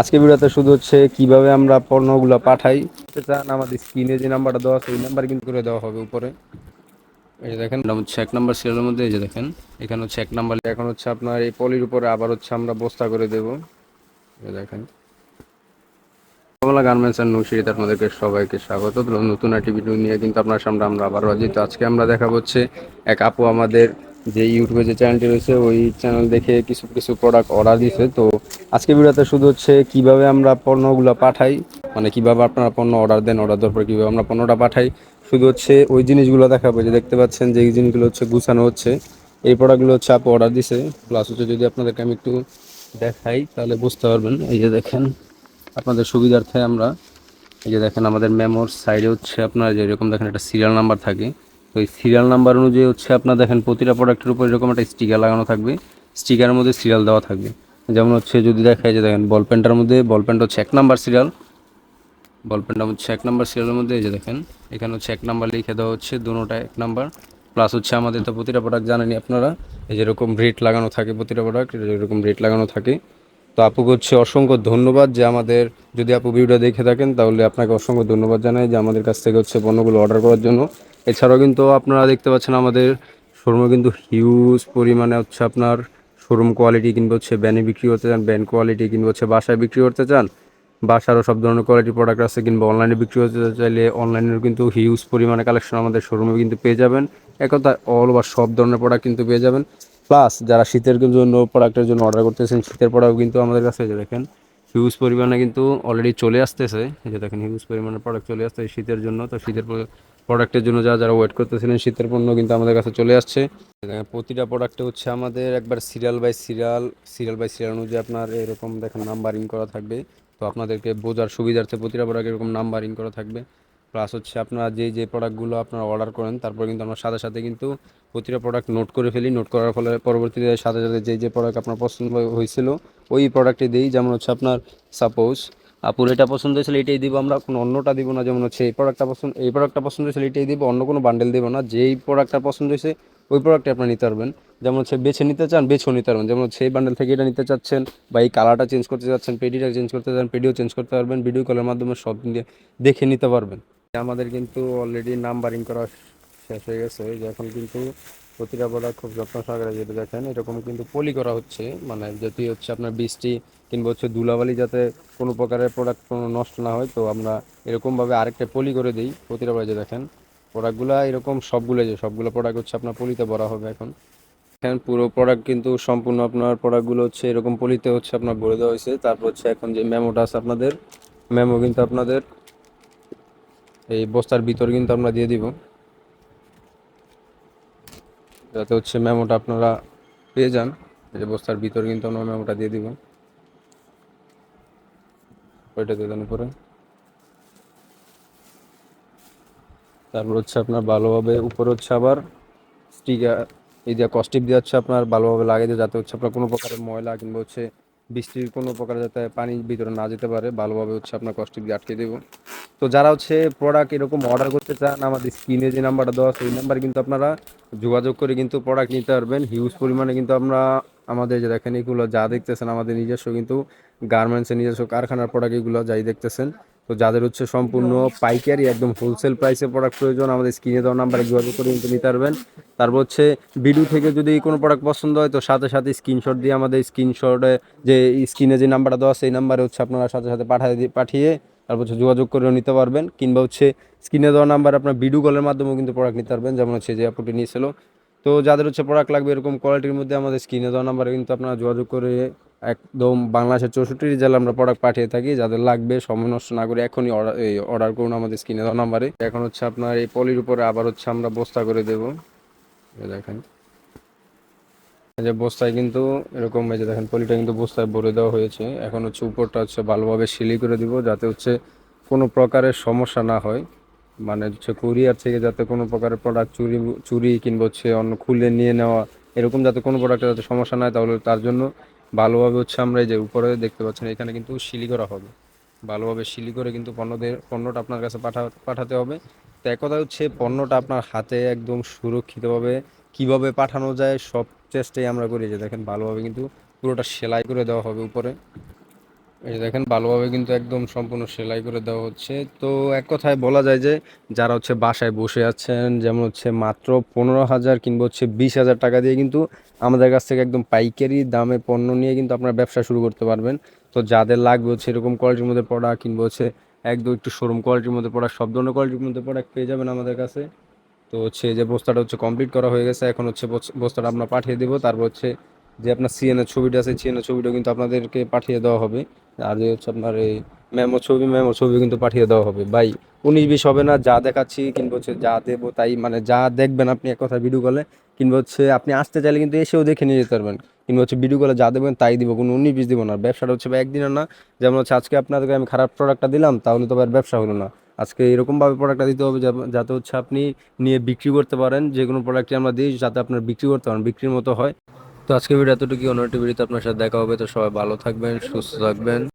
আজকে ভিডিওতে শুধু হচ্ছে কীভাবে আমরা পণ্যগুলো পাঠাই। চান, আমাদের স্ক্রিনে যে নাম্বারটা দেওয়া আছে, ওই নাম্বার কিন্তু করে দেওয়া হবে উপরে। এই যে দেখেন হচ্ছে এক নাম্বার সিরিয়ালের মধ্যে, এই যে দেখেন, এখানে হচ্ছে এক নাম্বার। এখন হচ্ছে আপনার এই পলির উপরে আবার হচ্ছে আমরা বস্তা করে দেব। এই দেখেন। কমলা গার্মেন্টস অ্যান্ড আপনাদেরকে সবাইকে স্বাগত। নতুন একটি ভিডিও নিয়ে কিন্তু আপনার সামনে আমরা আবারও হাজির। তো আজকে আমরা দেখা হচ্ছে এক আপু আমাদের যে ইউটিউবে যে চ্যানেলটি রয়েছে, ওই চ্যানেল দেখে কিছু কিছু প্রোডাক্ট অর্ডার দিছে তো আজকে ভিডিওতে শুধু হচ্ছে কীভাবে আমরা পণ্যগুলো পাঠাই মানে কীভাবে আপনারা পণ্য অর্ডার দেন অর্ডার দেওয়ার পর কীভাবে আমরা পণ্যটা পাঠাই, শুধু হচ্ছে ওই জিনিসগুলো দেখাবো। যে দেখতে পাচ্ছেন যে এই জিনিসগুলো হচ্ছে গুছানো হচ্ছে, এই প্রোডাক্টগুলো হচ্ছে আপু অর্ডার দিছে। প্লাস হচ্ছে যদি আপনাদেরকে আমি একটু দেখাই, তাহলে বুঝতে পারবেন। এই যে দেখেন, আপনাদের সুবিধার্থে আমরা, এই যে দেখেন আমাদের মেমোর সাইডে হচ্ছে আপনার যেরকম দেখেন একটা সিরিয়াল নাম্বার থাকে। তো এই সিরিয়াল নাম্বার অনুযায়ী হচ্ছে আপনার দেখেন প্রতিটা প্রোডাক্টের উপর এরকম একটা স্টিকার লাগানো থাকবে। স্টিকারের মধ্যে সিরিয়াল দেওয়া থাকবে। যেমন হচ্ছে যদি দেখায় যে দেখেন বল পেনটার মধ্যে বল পেনটা হচ্ছে এক নাম্বার সিরিয়াল বল পেনটা হচ্ছে এক নাম্বার সিরিয়ালের মধ্যে, এই যে দেখেন, এখানে হচ্ছে এক নাম্বার লিখে দেওয়া হচ্ছে দুটোটা এক নাম্বার প্লাস হচ্ছে আমাদের তো প্রতিটা প্রোডাক্ট জানেনি আপনারা, এই যেরকম রেট লাগানো থাকে প্রতিটা প্রোডাক্ট এরকম রেট লাগানো থাকে। তো আপুকে হচ্ছে অসংখ্য ধন্যবাদ যে আমাদের, যদি আপু ভিডিওটা দেখে থাকেন, তাহলে আপনাকে অসংখ্য ধন্যবাদ জানাই যে আমাদের কাছ থেকে হচ্ছে পণ্যগুলো অর্ডার করার জন্য। এছাড়াও কিন্তু আপনারা দেখতে পাচ্ছেন আমাদের শোরুমে কিন্তু হিউজ পরিমাণে হচ্ছে আপনার শোরুম কোয়ালিটি কিংবা হচ্ছে ব্যানে বিক্রি করতে চান ব্যান কোয়ালিটি কিংবা হচ্ছে বাসায় বিক্রি করতে চান, বাসারও সব ধরনের কোয়ালিটি প্রোডাক্ট আছে কিংবা অনলাইনে বিক্রি করতে চাইলে অনলাইনেও কিন্তু হিউজ পরিমাণে কালেকশন আমাদের শোরুমে কিন্তু পেয়ে যাবেন। একথা অল ওভার সব ধরনের প্রোডাক্ট কিন্তু পেয়ে যাবেন। প্লাস যারা শীতের জন্য প্রোডাক্টের জন্য অর্ডার করতেছেন, শীতের প্রোডাক্ট কিন্তু আমাদের কাছে দেখেন হিউজ পরিমাণে কিন্তু অলরেডি চলে আসতেছে। যে দেখেন হিউজ পরিমাণে প্রোডাক্ট চলে আসছে শীতের জন্য। তো শীতের প্রোডাক্টের জন্য যারা যারা ওয়েট করতেছিলেন শীতের পণ্য কিন্তু আমাদের কাছে চলে আসছে। প্রতিটা প্রোডাক্টে হচ্ছে আমাদের একবার serial by serial serial by serial অনুযায়ী আপনার এরকম দেখেন নাম্বারিং করা থাকবে। তো আপনাদেরকে বোঝার সুবিধার্থে প্রতিটা প্রোডাক্ট এরকম নাম্বারিং করা থাকবে। প্লাস হচ্ছে আপনারা যে যে প্রোডাক্টগুলো আপনারা অর্ডার করেন, তারপর কিন্তু আমরা সাথে সাথে কিন্তু প্রতিটা প্রোডাক্ট নোট করে ফেলি। নোট করার ফলে পরবর্তীতে সাথে সাথে যে যে প্রোডাক্ট আপনার পছন্দ হয়েছিল, ওই প্রোডাক্টটি দিই। যেমন হচ্ছে আপনার সাপোজ আপুর এটা পছন্দ হয়েছিল এটাই দিব আমরা, কোনো অন্যটা দিব না। যেমন হচ্ছে এই প্রোডাক্টটা পছন্দ এই প্রোডাক্টটা পছন্দ হয়েছিল এটাই দিব, অন্য কোনো বান্ডেল দেবো না। যেই প্রোডাক্টটা পছন্দ হয়েছে, ওই প্রোডাক্টটা আপনি নিতে পারবেন। যেমন হচ্ছে বেছে নিতে চান, বেছেও নিতে পারবেন। যেমন এই বান্ডেল থেকে এটা নিতে চাচ্ছেন বা এই কালারটা চেঞ্জ করতে চাচ্ছেন পেডিটা চেঞ্জ করতে চান পেডিও চেঞ্জ করতে পারবেন ভিডিও কলের মাধ্যমে সব দেখে নিতে পারবেন। আমাদের কিন্তু অলরেডি নাম্বারিং করা শেষ হয়ে গেছে। এখন কিন্তু প্রতিটা প্রোডাক্ট খুব যত্ন সহকারে যেটা দেখেন, এরকম কিন্তু পলি করা হচ্ছে। মানে যদি হচ্ছে আপনার বৃষ্টি কিংবা হচ্ছে ধুলাবালি যাতে কোনো প্রকারের প্রোডাক্ট কোনো নষ্ট না হয়, তো আমরা এরকমভাবে আরেকটা পলি করে দিই প্রতিটা যে দেখেন। প্রোডাক্টগুলো এরকম সবগুলো যে সবগুলো প্রোডাক্ট হচ্ছে আপনার পলিতে ভরা হবে এখন। এখন পুরো প্রোডাক্ট কিন্তু সম্পূর্ণ আপনার প্রোডাক্টগুলো হচ্ছে এরকম পলিতে হচ্ছে আপনার ভরে দেওয়া হয়েছে। তারপর হচ্ছে এখন যে মেমোটা আছে আপনাদের মেমো কিন্তু আপনাদের এই বস্তার ভিতর কিন্তু আমরা দিয়ে দিব। যাতে হচ্ছে মেমোটা আপনারা পেয়ে যান। এই যে বস্তার ভিতর কিন্তু আমরা মেমোটা দিয়ে দিব। ওইটা দিয়ে দেন উপরে। তারপর হচ্ছে আপনার ভালোভাবে উপরে হচ্ছে আবার স্টিকার, এই যে কস্টিপ দিয়ে হচ্ছে আপনার ভালোভাবে লাগিয়ে যাতে হচ্ছে আপনার কোনো প্রকারের ময়লা কিংবা হচ্ছে বৃষ্টির কোনো প্রকার যাতে পানি ভিতরে না যেতে পারে, ভালোভাবে হচ্ছে আপনার কষ্ট দিয়ে আটকে দেবো। তো যারা হচ্ছে প্রোডাক্ট এরকম অর্ডার করতে চান, আমাদের স্ক্রিনে যে নাম্বারটা দেওয়া সেই নাম্বারে নাম্বার কিন্তু আপনারা যোগাযোগ করে কিন্তু প্রোডাক্ট নিতে পারবেন। হিউজ পরিমাণে কিন্তু আমরা আমাদের যে দেখেন, এগুলো যা দেখতেছেন, আমাদের নিজস্ব কিন্তু গার্মেন্টসের নিজস্ব কারখানার প্রোডাক্ট এগুলো যাই দেখতেছেন। তো যাদের হচ্ছে সম্পূর্ণ পাইকারি একদম হোলসেল প্রাইসে প্রোডাক্ট প্রয়োজন আমাদের স্ক্রিনে দেওয়া নাম্বারে যোগাযোগ করে কিন্তু নিতে পারবেন। তারপর হচ্ছে ভিডিও থেকে যদি কোনো প্রোডাক্ট পছন্দ হয় তো সাথে সাথে স্ক্রিনশট দিয়ে আমাদের স্ক্রিনশটে যে স্ক্রিনে যে নাম্বারটা দেওয়া সেই নাম্বারে হচ্ছে আপনারা সাথে সাথে পাঠিয়ে দিয়ে পাঠিয়ে তারপর হচ্ছে যোগাযোগ করেও নিতে পারবেন। কিংবা হচ্ছে স্ক্রিনে দেওয়া নাম্বার আপনার ভিডিও কলের মাধ্যমেও কিন্তু প্রোডাক্ট নিতে পারবেন যেমন হচ্ছে যে আপুটি নিয়েছিল। তো যাদের হচ্ছে প্রোডাক্ট লাগবে এরকম কোয়ালিটির মধ্যে আমাদের স্ক্রিনে দেওয়া নাম্বারে কিন্তু আপনারা যোগাযোগ করে একদম বাংলাদেশের চৌষট্টি জেলা আমরা প্রোডাক্ট পাঠিয়ে থাকি, যাদের লাগবে সময় নষ্ট না করে এখনই অর্ডার করুন আমাদের স্ক্রিনে দেওয়া নাম্বারে এখন হচ্ছে আপনার এই পলির উপরে আবার হচ্ছে আমরা বস্তা করে দেবো। দেখেন। যে বস্তায় কিন্তু এরকম যে দেখেন, পলিটা কিন্তু বস্তায় ভরে দেওয়া হয়েছে। এখন হচ্ছে উপরটা হচ্ছে ভালোভাবে সিলি করে দিব, যাতে হচ্ছে কোনো প্রকারের সমস্যা না হয়। মানে হচ্ছে কুরিয়ার থেকে যাতে কোনো প্রকারের প্রোডাক্ট চুরি চুরি কিংবা হচ্ছে অন্য খুলে নিয়ে নেওয়া, এরকম যাতে কোনো প্রোডাক্টের যাতে সমস্যা না হয়, তাহলে তার জন্য ভালোভাবে হচ্ছে আমরা এই যে উপরে দেখতে পাচ্ছেন, এখানে কিন্তু শিলি করা হবে। ভালোভাবে শিলি করে কিন্তু পণ্যদের, পণ্যটা আপনার কাছে পাঠা, পাঠাতে হবে। তো একথা কথা হচ্ছে, পণ্যটা আপনার হাতে একদম সুরক্ষিতভাবে কীভাবে পাঠানো যায় সব চেষ্টাই আমরা করি। যে দেখেন ভালোভাবে কিন্তু পুরোটা সেলাই করে দেওয়া হবে উপরে। এই যে দেখেন ভালোভাবে কিন্তু একদম সম্পূর্ণ সেলাই করে দেওয়া হচ্ছে। তো এক কথায় বলা যায় যে, যারা হচ্ছে বাসায় বসে আছেন, যেমন হচ্ছে মাত্র পনেরো হাজার কিংবা হচ্ছে বিশ হাজার টাকা দিয়ে কিন্তু আমাদের কাছ থেকে একদম পাইকারি দামে পণ্য নিয়ে কিন্তু আপনারা ব্যবসা শুরু করতে পারবেন। তো যাদের লাগবে হচ্ছে এরকম কোয়ালিটির মধ্যে প্রোডাক্ট কিংবা হচ্ছে একদম একটু শোরুম কোয়ালিটির মধ্যে প্রোডাক্ট সব ধরনের কোয়ালিটির মধ্যে প্রোডাক্ট পেয়ে যাবেন আমাদের কাছে। তো হচ্ছে যে বস্তাটা হচ্ছে কমপ্লিট করা হয়ে গেছে, এখন হচ্ছে বস্তাটা আমরা পাঠিয়ে দেবো। তারপর হচ্ছে যে আপনার সিএনের ছবিটা আছে সিএনের ছবিটা কিন্তু আপনাদেরকে পাঠিয়ে দেওয়া হবে। আর যে হচ্ছে আপনার এই মেমো ছবি মেমো ছবি কিন্তু পাঠিয়ে দেওয়া হবে। ভাই উনিশ বিশ হবে না, যা দেখাচ্ছি, কিংবা হচ্ছে যা দেবো তাই মানে যা দেখবেন আপনি এক কথা ভিডিও কলে কিংবা হচ্ছে আপনি আসতে চাইলে কিন্তু এসেও দেখে নিয়ে যেতে পারবেন। কিংবা হচ্ছে ভিডিও কলে যা দেবেন তাই দিব, কোনো উনিশ বিশ দিব না। ব্যবসাটা হচ্ছে একদিনের না। যেমন হচ্ছে আজকে আপনাদেরকে আমি খারাপ প্রোডাক্টটা দিলাম, তাহলে তো আর ব্যবসা হলো না। আজকে এরকমভাবে প্রোডাক্টটা দিতে হবে যাতে হচ্ছে আপনি নিয়ে বিক্রি করতে পারেন। যে কোনো প্রোডাক্টই আমরা দিই, যাতে আপনার বিক্রি করতে পারেন। বিক্রির মতো হয়। তো আজকে ভিডিও এতটুকু অন্য একটি ভিডিওতে আপনার সাথে দেখা হবে। তো সবাই ভালো থাকবেন, সুস্থ থাকবেন।